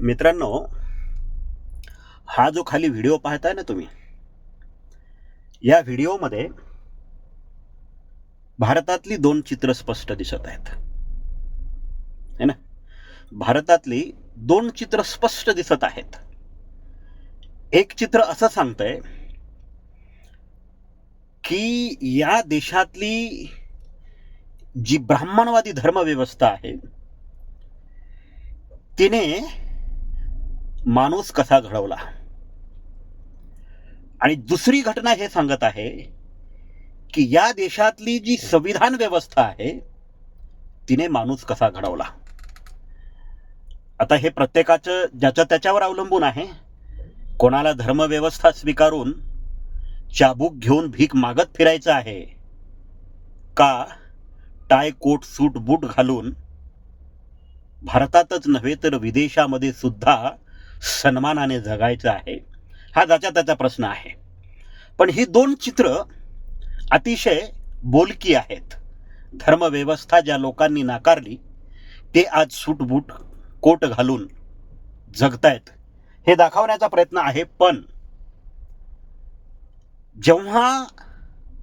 मित्रांनो हा जो खाली व्हिडिओ पाहताय ना तुम्ही या व्हिडिओमध्ये भारतातली दोन चित्र स्पष्ट दिसत आहेत. है ना? भारतातली दोन चित्र स्पष्ट दिसत आहेत. एक चित्र असं सांगतंय की या देशातली जी ब्राह्मणवादी धर्मव्यवस्था आहे तिने माणूस कसा घडवला? आणि दुसरी घटना हे सांगत आहे की या देशातली जी संविधान व्यवस्था आहे तिने माणूस कसा घडवला? आता हे प्रत्येकाचं ज्याच्या त्याच्यावर अवलंबून आहे कोणाला धर्मव्यवस्था स्वीकारून चाबूक घेऊन भीक मागत फिरायचं आहे का टाय कोट सूट बूट घालून भारतातच नव्हे तर विदेशामध्ये सुद्धा सन्मानाने जगायचं आहे हा ज्याचा त्याचा प्रश्न आहे. पण ही दोन चित्र अतिशय बोलकी आहेत. धर्मव्यवस्था ज्या लोकांनी नाकारली ते आज सूटबूट कोट घालून जगतायत. हे दाखवण्याचा प्रयत्न आहे पण जेव्हा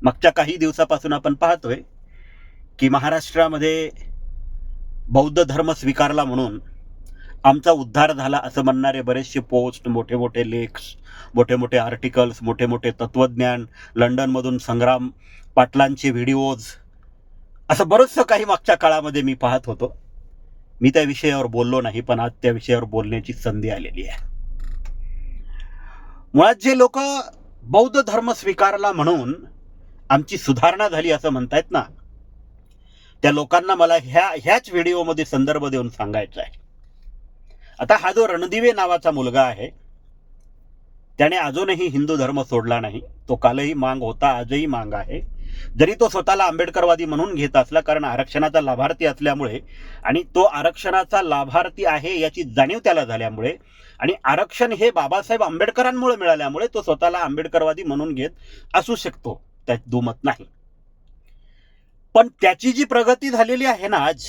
मागच्या काही दिवसापासून आपण पाहतोय की महाराष्ट्रामध्ये बौद्ध धर्म स्वीकारला म्हणून आमचा उद्धार झाला असं म्हणणारे बरेचसे पोस्ट मोठे मोठे लेख्स मोठे मोठे आर्टिकल्स मोठे मोठे तत्वज्ञान लंडनमधून संग्राम पाटलांचे व्हिडिओज असं बरंचसं काही मागच्या काळामध्ये मी पाहत होतो. मी त्या विषयावर बोललो नाही पण आज त्या विषयावर बोलण्याची संधी आलेली आहे. मुळात जे लोक बौद्ध धर्म स्वीकारला म्हणून आमची सुधारणा झाली असं म्हणतायत ना त्या लोकांना मला ह्या ह्याच व्हिडिओमध्ये संदर्भ देऊन सांगायचं आहे. आता हा जो रणदिवे नावाचा मुलगा आहे त्याने अजूनही हिंदू धर्म सोडला नाही. तो कालही मांग होता आजही मांग आहे. जरी तो स्वतःला आंबेडकरवादी म्हणून घेत असला कारण आरक्षणाचा लाभार्थी असल्यामुळे आणि तो आरक्षणाचा लाभार्थी आहे याची जाणीव त्याला झाल्यामुळे आणि आरक्षण हे बाबासाहेब आंबेडकरांमुळे मिळाल्यामुळे तो स्वतःला आंबेडकरवादी म्हणून घेत असू शकतो त्यात दुमत नाही. पण त्याची जी प्रगती झालेली आहे ना आज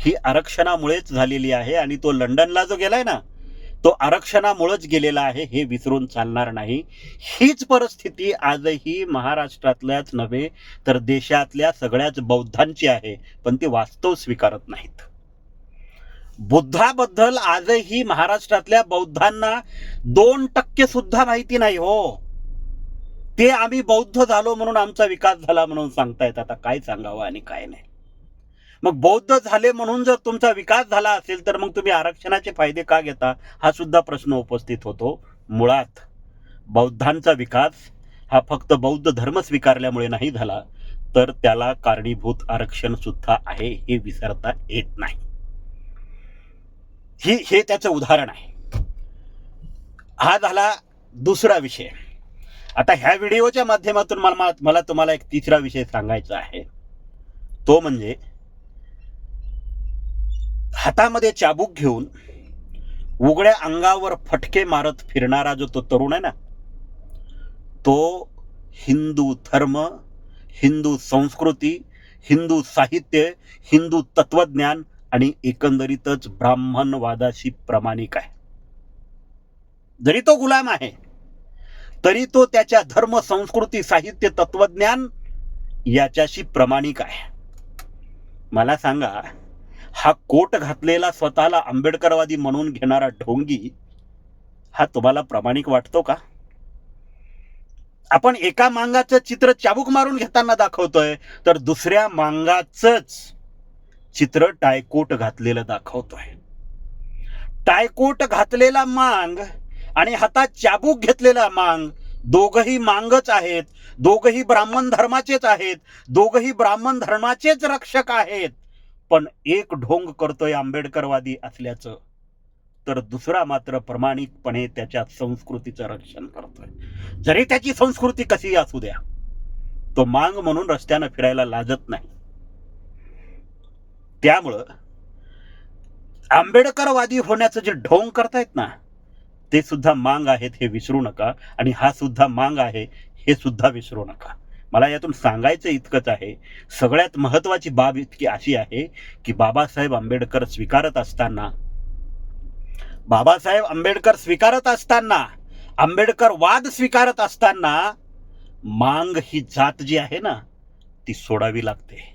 ही आरक्षणामुळेच झालेली आहे आणि तो लंडनला जो गेलाय ना तो आरक्षणामुळेच गेलेला आहे हे विसरून चालणार नाही. हीच परिस्थिती आजही महाराष्ट्रातल्याच नव्हे तर देशातल्या सगळ्याच बौद्धांची आहे पण ती वास्तव स्वीकारत नाहीत. बुद्धाबद्दल आजही महाराष्ट्रातल्या बौद्धांना दोन टक्के सुद्धा माहिती नाही हो. ते आम्ही बौद्ध झालो म्हणून आमचा विकास झाला म्हणून सांगतायत आता काय सांगावं आणि काय नाही. मग बौद्ध झाले म्हणून जर तुमचा विकास झाला असेल तर मग तुम्ही आरक्षणाचे फायदे का घेता? हा सुद्धा प्रश्न उपस्थित होतो मुळात. बौद्धांचा विकास हा फक्त बौद्ध धर्म स्वीकारल्यामुळे नाही झाला तर त्याला कारणीभूत आरक्षण सुद्धा आहे हे विसरता येत नाही. ही हे त्याचं उदाहरण आहे. हा झाला दुसरा विषय. आता ह्या व्हिडिओच्या माध्यमातून मला मला तुम्हाला एक तिसरा विषय सांगायचा आहे. तो म्हणजे हातामध्ये चाबूक घेऊन उघड्या अंगावर फटके मारत फिरणारा जो तो तरुण आहे ना तो हिंदू धर्म हिंदू संस्कृती हिंदू साहित्य हिंदू तत्वज्ञान आणि एकंदरीतच ब्राह्मणवादाशी प्रामाणिक आहे. जरी तो गुलाम आहे तरी तो त्याच्या धर्म संस्कृती साहित्य तत्वज्ञान याच्याशी प्रामाणिक आहे. मला सांगा हा कोट घातलेला स्वतःला आंबेडकरवादी म्हणून घेणारा ढोंगी हा तुम्हाला प्रामाणिक वाटतो का? आपण एका मांगाचं चित्र चाबूक मारून घेताना दाखवतोय तर दुसऱ्या मांगाचंच चित्र टायकोट घातलेलं दाखवतोय. टायकोट घातलेला मांग आणि हातात चाबूक घेतलेला मांग दोघही मांगच आहेत दोघही ब्राह्मण धर्माचेच आहेत दोघही ब्राह्मण धर्माचेच रक्षक आहेत. पण एक ढोंग करतोय आंबेडकरवादी असल्याचं तर दुसरा मात्र प्रामाणिकपणे त्याच्या संस्कृतीचं रक्षण करतोय. जरी त्याची संस्कृती कशी असू द्या तो मांग म्हणून रस्त्यानं फिरायला लाजत नाही. त्यामुळं आंबेडकरवादी होण्याचं जे ढोंग करतायत ना ते सुद्धा मांग आहेत हे विसरू नका आणि हा सुद्धा मांग आहे हे सुद्धा विसरू नका. मला यातून सांगायचं इतकंच आहे. सगळ्यात महत्वाची बाब इतकी अशी आहे की बाबासाहेब आंबेडकर स्वीकारत असताना बाबासाहेब आंबेडकर स्वीकारत असताना आंबेडकर वाद स्वीकारत असताना मांग ही जात जी आहे ना ती सोडावी लागते.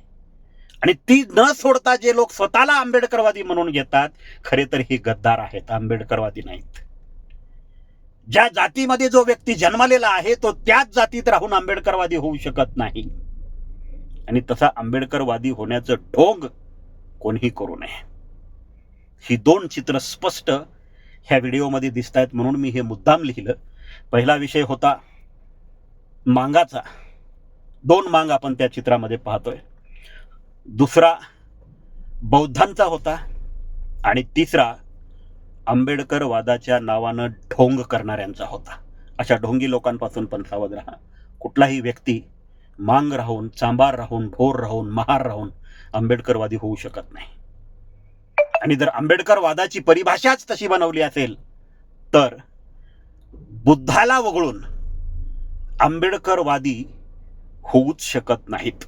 आणि ती न सोडता जे लोक स्वतःला आंबेडकरवादी म्हणून घेतात खरे तर हे गद्दार आहेत आंबेडकरवादी नाहीत. ज्या जातीमध्ये जो व्यक्ती जन्मलेला आहे तो त्याच जातीत राहून आंबेडकरवादी होऊ शकत नाही. आणि तसा आंबेडकरवादी होण्याचं ढोंग कोणीही करू नये. ही दोन चित्र स्पष्ट ह्या व्हिडिओमध्ये दिसत आहेत म्हणून मी हे मुद्दाम लिहिलं. पहिला विषय होता मांगाचा. दोन मांग आपण त्या चित्रामध्ये पाहतोय. दुसरा बौद्धांचा होता आणि तिसरा आंबेडकरवादाच्या नावानं ढोंग करणाऱ्यांचा होता. अशा ढोंगी लोकांपासून पण सावध राहा. कुठलाही व्यक्ती मांग राहून चांबार राहून ढोर राहून महार राहून आंबेडकरवादी होऊ शकत नाही. आणि जर आंबेडकरवादाची परिभाषाच तशी बनवली असेल तर बुद्धाला वगळून आंबेडकरवादी होऊच शकत नाहीत.